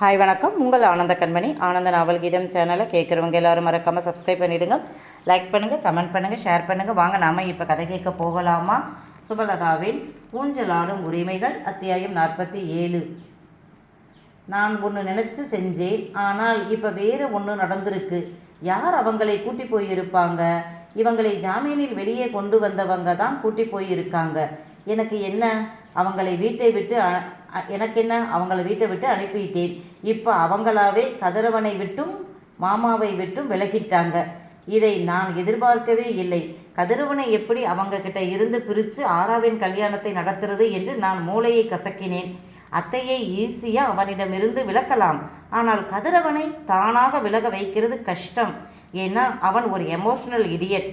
Hi வணக்கம். உங்கள் ஆனந்த கண்மணி. ஆனந்த நாவல் கீதம் சேனலை கேட்குறவங்க எல்லாரும் மறக்காமல் சப்ஸ்கிரைப் பண்ணிவிடுங்க லைக் பண்ணுங்கள் கமெண்ட் பண்ணுங்கள் ஷேர் பண்ணுங்கள் வாங்க நாம் இப்போ கதை கேட்க போகலாமா? சுபலதாவின் ஊஞ்சலாடும் உரிமைகள் அத்தியாயம் நாற்பத்தி ஏழு. நான் ஒன்று நினச்சி செஞ்சேன் ஆனால் இப்போ வேறு ஒன்று நடந்திருக்கு. யார் அவங்களை கூட்டி போயிருப்பாங்க? இவங்களை ஜாமீனில் வெளியே கொண்டு வந்தவங்க தான் கூட்டி போயிருக்காங்க. எனக்கு என்ன? அவங்களை வீட்டை விட்டு எனக்கு என்ன அவங்கள வீட்டை விட்டு அனுப்பிவிட்டேன். இப்போ அவங்களாவே கதிரவனை விட்டும் மாமாவை விட்டும் விலகிட்டாங்க. இதை நான் எதிர்பார்க்கவே இல்லை. கதிரவனை எப்படி அவங்க கிட்ட இருந்து பிரித்து ஆராவின் கல்யாணத்தை நடத்துறது என்று நான் மூளையை கசக்கினேன். அத்தையை ஈஸியாக அவனிடமிருந்து விலக்கலாம். ஆனால் கதிரவனை தானாக விலக வைக்கிறது கஷ்டம். ஏன்னா அவன் ஒரு எமோஷனல் இடியட்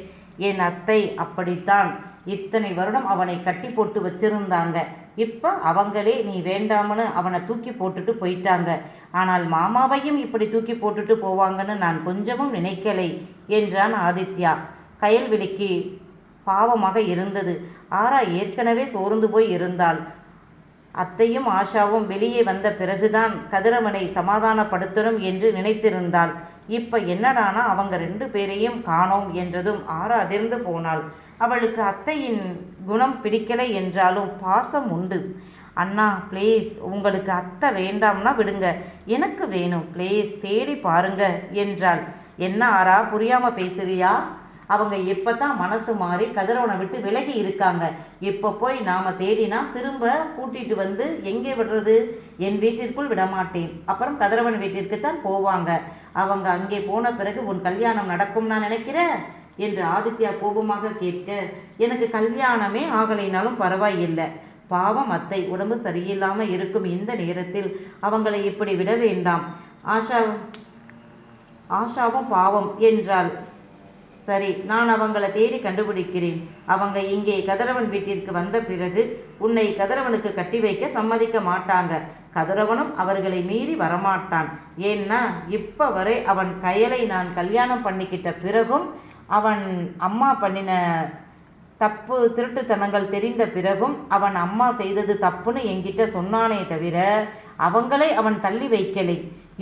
என் அத்தை அப்படித்தான். இத்தனை வருடம் அவனை கட்டி போட்டு வச்சிருந்தாங்க. இப்போ அவங்களே நீ வேண்டாம்னு அவனை தூக்கி போட்டுட்டு போயிட்டாங்க. ஆனால் மாமாவையும் இப்படி தூக்கி போட்டுட்டு போவாங்கன்னு நான் கொஞ்சமும் நினைக்கலை என்றான் ஆதித்யா. கயல்விழிக்கு பாவமாக இருந்தது. ஆரா ஏற்கனவே சோர்ந்து போய் இருந்தாள். அத்தையும் ஆஷாவும் வெளியே வந்த பிறகுதான் கதிரவனை சமாதானப்படுத்தணும் என்று நினைத்திருந்தாள். இப்போ என்னடானா அவங்க ரெண்டு பேரையும் காணோம் என்றதும் ஆறா அதிர்ந்து போனாள். அவளுக்கு அத்தையின் குணம் பிடிக்கலை என்றாலும் பாசம் உண்டு. அண்ணா ப்ளீஸ் உங்களுக்கு அத்தை வேண்டாம்னா விடுங்க. எனக்கு வேணும் ப்ளீஸ் தேடி பாருங்க என்றாள். என்ன ஆறா புரியாமல் பேசுறியா? அவங்க எப்போ தான் மனசு மாறி கதிரவனை விட்டு விலகி இருக்காங்க. இப்போ போய் நாம் தேடினா திரும்ப கூட்டிட்டு வந்து எங்கே விடுறது? என் வீட்டிற்குள் விடமாட்டேன். அப்புறம் கதிரவன் வீட்டிற்கு தான் போவாங்க. அவங்க அங்கே போன பிறகு உன் கல்யாணம் நடக்கும் நான் நினைக்கிறேன்? என்று ஆதித்யா கோபமாக கேட்க எனக்கு கல்யாணமே ஆகலைனாலும் பரவாயில்லை. பாவம் அத்தை உடம்பு சரியில்லாமல் இருக்கும் இந்த நேரத்தில் அவங்களை இப்படி விட வேண்டாம். ஆஷா ஆஷாவும் பாவம் என்றாள். சரி நான் அவங்களை தேடி கண்டுபிடிக்கிறேன். அவங்க இங்கே கதிரவன் வீட்டிற்கு வந்த பிறகு உன்னை கதிரவனுக்கு கட்டி வைக்க சம்மதிக்க மாட்டாங்க. கதிரவனும் அவர்களை மீறி வரமாட்டான். ஏன்னா இப்போ வரை அவன் கயலை நான் கல்யாணம் பண்ணிக்கிட்ட பிறகும் அவன் அம்மா பண்ணின தப்பு திருட்டுத்தனங்கள் தெரிந்த பிறகும் அவன் அம்மா செய்தது தப்புன்னு என்கிட்ட சொன்னானே தவிர அவங்களை அவன் தள்ளி வைக்கலை.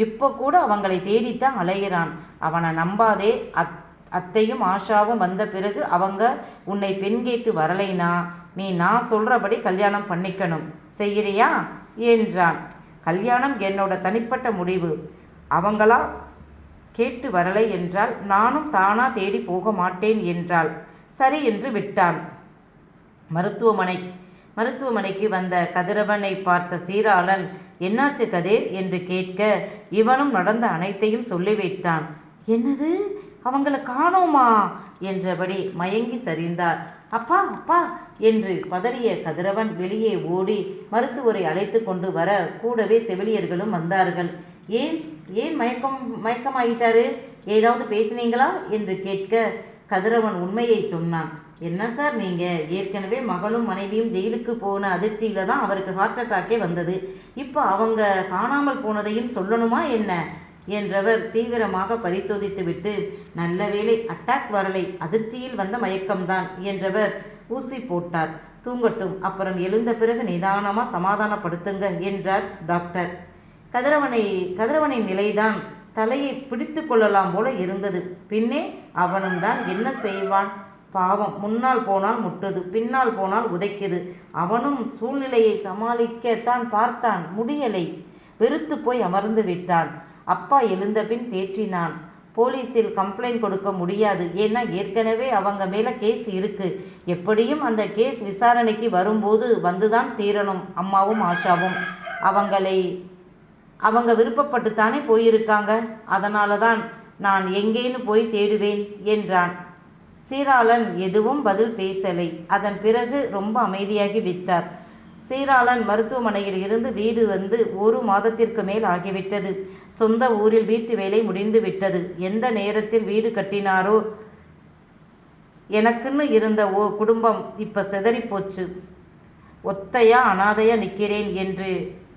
இப்போ கூட அவங்களை தேடித்தான் அலைகிறான். அவனை நம்பாதே அத் அத்தையும் ஆஷாவும் வந்த பிறகு அவங்க உன்னை பெண் கேட்டு வரலைனா நீ நான் சொல்கிறபடி கல்யாணம் பண்ணிக்கணும். செய்கிறியா? என்றான். கல்யாணம் என்னோட தனிப்பட்ட முடிவு. அவங்களா கேட்டு வரலை என்றால் நானும் தானா தேடி போக மாட்டேன் என்றாள். சரி என்று விட்டான். மருத்துவமனை மருத்துவமனைக்கு வந்த கதிரவனை பார்த்த சீராளன் என்னாச்சு கதிர்? என்று கேட்க இவனும் நடந்த அனைத்தையும் சொல்லிவிட்டான். என்னது? அவங்கள காணோமா? என்றபடி மயங்கி சரிந்தார். அப்பா அப்பா என்று பதறிய கதிரவன் வெளியே ஓடி மருத்துவரை அழைத்து கொண்டு வர கூடவே செவிலியர்களும் வந்தார்கள். ஏன் ஏன் மயக்கம் மயக்கமாகிட்டாரு? ஏதாவது பேசினீங்களா? என்று கேட்க கதிரவன் உண்மையை சொன்னான். என்ன சார் நீங்கள் ஏற்கனவே மகளும் மனைவியும் ஜெயிலுக்கு போன அதிர்ச்சியில் தான் அவருக்கு ஹார்ட் அட்டாக்கே வந்தது. இப்போ அவங்க காணாமல் போனதையும் சொல்லணுமா என்ன? என்றவர் தீவிரமாக பரிசோதித்துவிட்டு நல்ல வேளை அட்டாக் வரலை அதிர்ச்சியில் வந்த மயக்கம்தான் என்றவர் ஊசி போட்டார். தூங்கட்டும் அப்புறம் எழுந்த பிறகு நிதானமாக சமாதானப்படுத்துங்க என்றார் டாக்டர். கதிரவனை கதிரவனின் நிலைதான் தலையை பிடித்து கொள்ளலாம் போல இருந்தது. பின்னே அவனும் தான் என்ன செய்வான்? பாவம் முன்னால் போனால் முட்டுது பின்னால் போனால் உதைக்குது. அவனும் சூழ்நிலையை சமாளிக்கத்தான் பார்த்தான் முடியலை. வெறுத்து போய் அமர்ந்து விட்டான். அப்பா எழுந்தபின் தேற்றினான். போலீஸில் கம்ப்ளைண்ட் கொடுக்க முடியாது. ஏன்னா ஏற்கனவே அவங்க மேலே கேஸ் இருக்கு. எப்படியும் அந்த கேஸ் விசாரணைக்கு வரும்போது வந்துதான் தீரணும். அம்மாவும் ஆஷாவும். அவங்களை அவங்க விருப்பப்பட்டு தானே போயிருக்காங்க. அதனால தான் நான் எங்கேன்னு போய் தேடுவேன் என்றான். சீராளன் எதுவும் பதில் பேசலை. அதன் பிறகு ரொம்ப அமைதியாகி விட்டார். சீராளன் மருத்துவமனையில் இருந்து வீடு வந்து ஒரு மாதத்திற்கு மேல் ஆகிவிட்டது. சொந்த ஊரில் வீட்டு வேலை முடிந்து விட்டது. எந்த நேரத்தில் வீடு கட்டினாரோ எனக்குன்னு இருந்த ஓ குடும்பம் இப்போ சிதறிப் போச்சு. ஒத்தையா அனாதையா நிற்கிறேன் என்று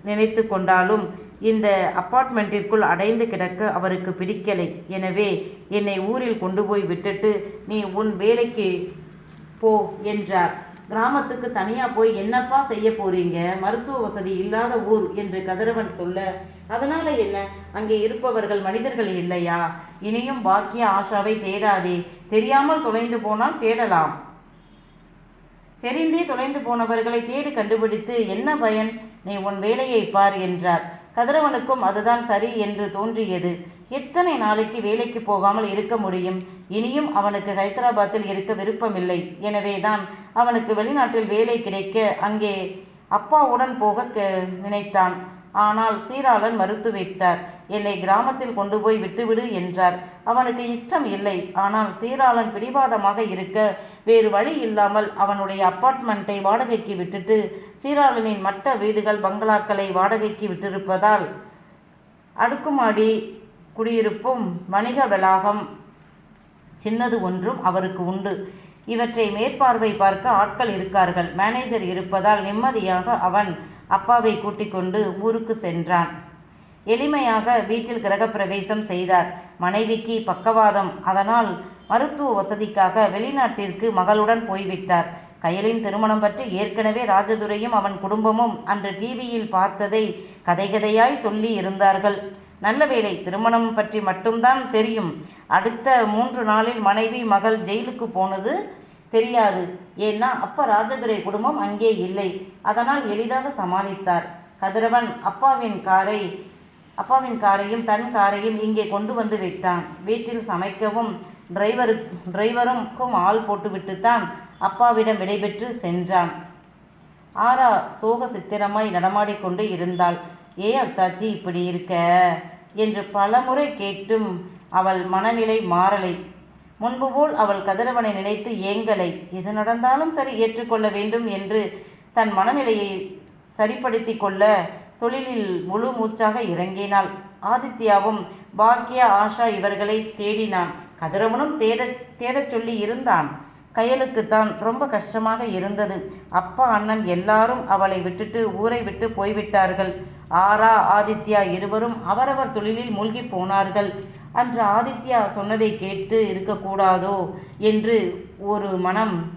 நினைத்து கொண்டாலும் இந்த அப்பார்ட்மெண்ட்டிற்குள் அடைந்து கிடக்க அவருக்கு பிடிக்கலை. எனவே என்னை ஊரில் கொண்டு போய் விட்டுட்டு நீ உன் வேலைக்கு போ என்றார். கிராமத்துக்கு தனியாக போய் என்னப்பா செய்ய போறீங்க? மருத்துவ வசதி இல்லாத ஊர் என்று கதிரவன் சொல்ல அதனால என்ன? அங்கே இருப்பவர்கள் மனிதர்கள் இல்லையா? இனியும் பாக்கிய ஆஷாவை தேடாதே. தெரியாமல் தொலைந்து போனால் தேடலாம். தெரிந்தே தொலைந்து போனவர்களை தேடி கண்டுபிடித்து என்ன பயன்? நீ உன் வேலையை பார் என்றார். கதிரவனுக்கும் அதுதான் சரி என்று தோன்றியது. எத்தனை நாளைக்கு வேலைக்கு போகாமல் இருக்க முடியும்? இனியும் அவனுக்கு ஹைதராபாத்தில் இருக்க விருப்பமில்லை. எனவேதான் அவனுக்கு வெளிநாட்டில் வேலை கிடைக்க அங்கே அப்பாவுடன் போக நினைத்தான். ஆனால் சீராளன் மறுத்துவிட்டார் என்னை கிராமத்தில் கொண்டு போய் விட்டுவிடு என்றார். அவனுக்கு இஷ்டம் இல்லை. ஆனால் சீராளன் பிடிவாதமாக இருக்க வேறு வழி இல்லாமல் அவனுடைய அப்பார்ட்மெண்ட்டை வாடகைக்கு விட்டுட்டு சீராளனின் மற்ற வீடுகள் பங்களாக்களை வாடகைக்கு விட்டிருப்பதால் அடுக்குமாடி குடியிருப்பும் வணிக வளாகம். சின்னது ஒன்றும் அவருக்கு உண்டு. இவற்றை மேற்பார்வை பார்க்க ஆட்கள் இருக்கார்கள். மேனேஜர் இருப்பதால் நிம்மதியாக அவன் அப்பாவை கூட்டிக் கொண்டு ஊருக்கு சென்றான். எளிமையாக வீட்டில் கிரகப்பிரவேசம் செய்தார். மனைவிக்கு பக்கவாதம். அதனால் மருத்துவ வசதிக்காக வெளிநாட்டிற்கு மகளுடன் போய்விட்டார். கயலின் திருமணம் பற்றி ஏற்கனவே ராஜதுரையும் அவன் குடும்பமும் அன்று டிவியில் பார்த்ததை கதை கதையாய் சொல்லி இருந்தார்கள். நல்ல வேளை திருமணம் பற்றி மட்டும்தான் தெரியும். அடுத்த மூன்று நாளில் மனைவி மகள் ஜெயிலுக்கு போனது தெரியாது. ஏன்னா அப்பா ராஜதுரை குடும்பம் அங்கே இல்லை. அதனால் எளிதாக சமாளித்தார். கதிரவன் அப்பாவின் காரை அப்பாவின் காரையும் தன் காரையும் இங்கே கொண்டு வந்து விட்டான். வீட்டில் சமைக்கவும் டிரைவரு டிரைவருக்கும் ஆள் போட்டுவிட்டுத்தான் அப்பாவிடம் விடைபெற்று சென்றான். ஆரா சோக சித்திரமாய் நடமாடிக்கொண்டு இருந்தாள். ஏன் அத்தாச்சி இப்படி இருக்க? என்று பலமுறை கேட்டும் அவள் மனநிலை மாறலை. முன்பு போல் அவள் கதிரவனை நினைத்து ஏங்கலை. எது நடந்தாலும் சரி ஏற்றுக்கொள்ள வேண்டும் என்று தன் மனநிலையை சரிப்படுத்தி கொள்ள தொழிலில் முழு மூச்சாக இறங்கினாள். ஆதித்யாவும் பாக்கியா ஆஷா இவர்களை தேடினான். கதிரவனும் தேட தேடச் சொல்லி இருந்தான். கையலுக்குத்தான் ரொம்ப கஷ்டமாக இருந்தது. அப்பா அண்ணன் எல்லாரும் அவளை விட்டுட்டு ஊரை விட்டு போய்விட்டார்கள். ஆரா ஆதித்யா இருவரும் அவரவர் தொழிலில் மூழ்கி போனார்கள். அன்று ஆதித்யா சொன்னதை கேட்டு இருக்கக்கூடாதோ என்று ஒரு மனம்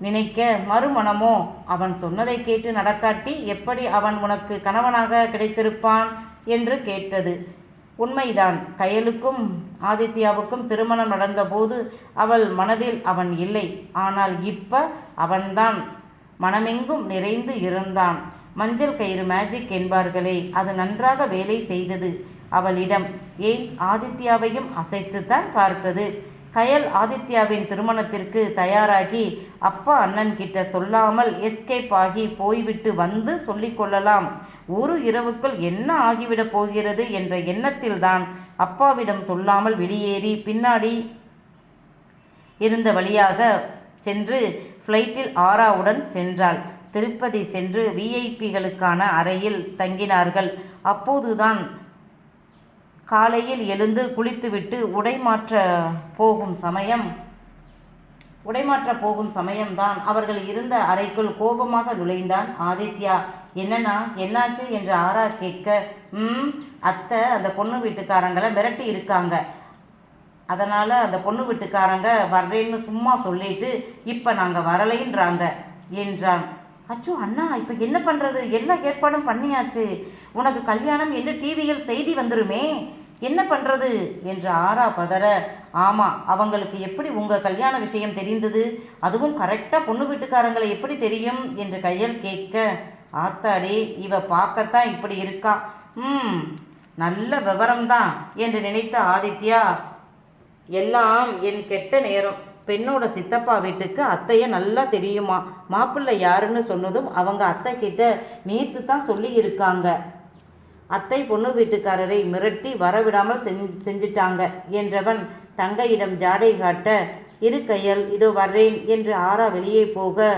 நினைக்க மறுமணமோ அவன் சொன்னதை கேட்டு நடக்காட்டி எப்படி அவன் உனக்கு கணவனாக கிடைத்திருப்பான் என்று கேட்டது. உண்மைதான். கயலுக்கும் ஆதித்யாவுக்கும் திருமணம் நடந்தபோது அவள் மனதில் அவன் இல்லை. ஆனால் இப்ப அவன்தான் மனமெங்கும் நிறைந்து இருந்தான். மஞ்சள் கயிறு மேஜிக் என்பார்களே அது நன்றாக வேலை செய்தது. அவளிடம் ஏன் ஆதித்யாவையும் அசைத்துத்தான் பார்த்தது? கயல் ஆதித்யாவின் திருமணத்திற்கு தயாராகி அப்பா அண்ணன் கிட்ட சொல்லாமல் எஸ்கேப் ஆகி போய்விட்டு வந்து சொல்லிக்கொள்ளலாம் ஒரு இரவுக்குள் என்ன ஆகிவிடப் போகிறது என்ற எண்ணத்தில்தான் அப்பாவிடம் சொல்லாமல் வெளியேறி பின்னாடி இருந்த வழியாக சென்று ஃப்ளைட்டில் ஆராவுடன் சென்றாள். திருப்பதி சென்று விஐபிகளுக்கான அறையில் தங்கினார்கள். அப்போதுதான் காலையில் எழுந்து குளித்துவிட்டு உடை மாற்ற போகும் சமயம் உடைமாற்ற போகும் சமயம்தான். அவர்கள் இருந்த அறைக்குள் கோபமாக நுழைந்தான் ஆதித்யா. என்னன்னா என்னாச்சு? என்று ஆரா கேட்க ம் அத்தை அந்த பொண்ணு வீட்டுக்காரங்களை மிரட்டி இருக்காங்க. அதனால் அந்த பொண்ணு வீட்டுக்காரங்க வர்றேன்னு சும்மா சொல்லிட்டு இப்போ நாங்கள் வரலைன்றாங்க என்றான். அச்சோ அண்ணா இப்போ என்ன பண்ணுறது எல்லா ஏற்பாடும் பண்ணியாச்சு. உனக்கு கல்யாணம் என்று டிவியில் செய்தி வந்துருமே. என்ன பண்ணுறது என்று ஆறா பதற. ஆமாம் அவங்களுக்கு எப்படி உங்கள் கல்யாண விஷயம் தெரிந்தது? அதுவும் கரெக்டாக பொண்ணு வீட்டுக்காரங்களை எப்படி தெரியும்? என்று கையல் கேட்க ஆத்தாடி இவ பார்க்கத்தான் இப்படி இருக்கா? ம் நல்ல விவரம்தான் என்று நினைத்த ஆதித்யா எல்லாம் என் கெட்ட நேரம். பெண்ணோட சித்தப்பா வீட்டுக்கு அத்தைய நல்லா தெரியுமா? மாப்பிள்ளை யாருன்னு சொன்னதும் அவங்க அத்தை கிட்ட நேற்று தான் சொல்லி இருக்காங்க அத்தை பொண்ணு வீட்டுக்காரரை மிரட்டி வரவிடாமல் செஞ்சு செஞ்சிட்டாங்க என்றவன் தங்கையிடம் ஜாடை காட்ட இரு கையல் இதோ வர்றேன் என்று ஆறா வெளியே போக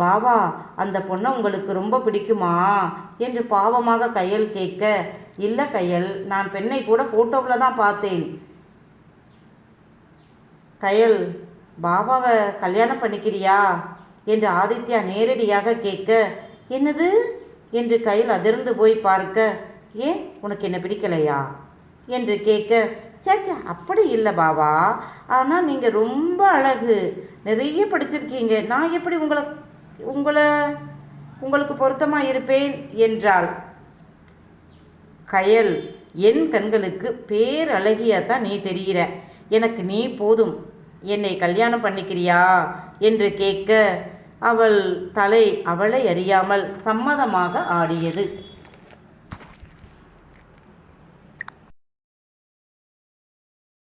பாபா அந்த பொண்ணை உங்களுக்கு ரொம்ப பிடிக்குமா? என்று பாவமாக கையல் கேட்க இல்லை கையல் நான் பெண்ணை கூட ஃபோட்டோவில் தான் பார்த்தேன். கையல் பாபாவை கல்யாணம் பண்ணிக்கிறியா? என்று ஆதித்யா நேரடியாக கேட்க என்னது? என்று கையில் அதிர்ந்து போய் பார்க்க ஏன் உனக்கு என்ன பிடிக்கலையா? என்று கேட்க சேச்சா அப்படி இல்லை பாபா. ஆனால் நீங்கள் ரொம்ப அழகு. நிறைய படிச்சிருக்கீங்க. நான் எப்படி உங்களை உங்களை உங்களுக்கு பொருத்தமாக இருப்பேன்? என்றாள். கயல் என் கண்களுக்கு பேரழகியாத்தான் நீ தெரிகிற. எனக்கு நீ போதும். என்னை கல்யாணம் பண்ணிக்கிறியா? என்று கேட்க அவள் தலை அவளை அறியாமல் சம்மதமாக ஆடியது.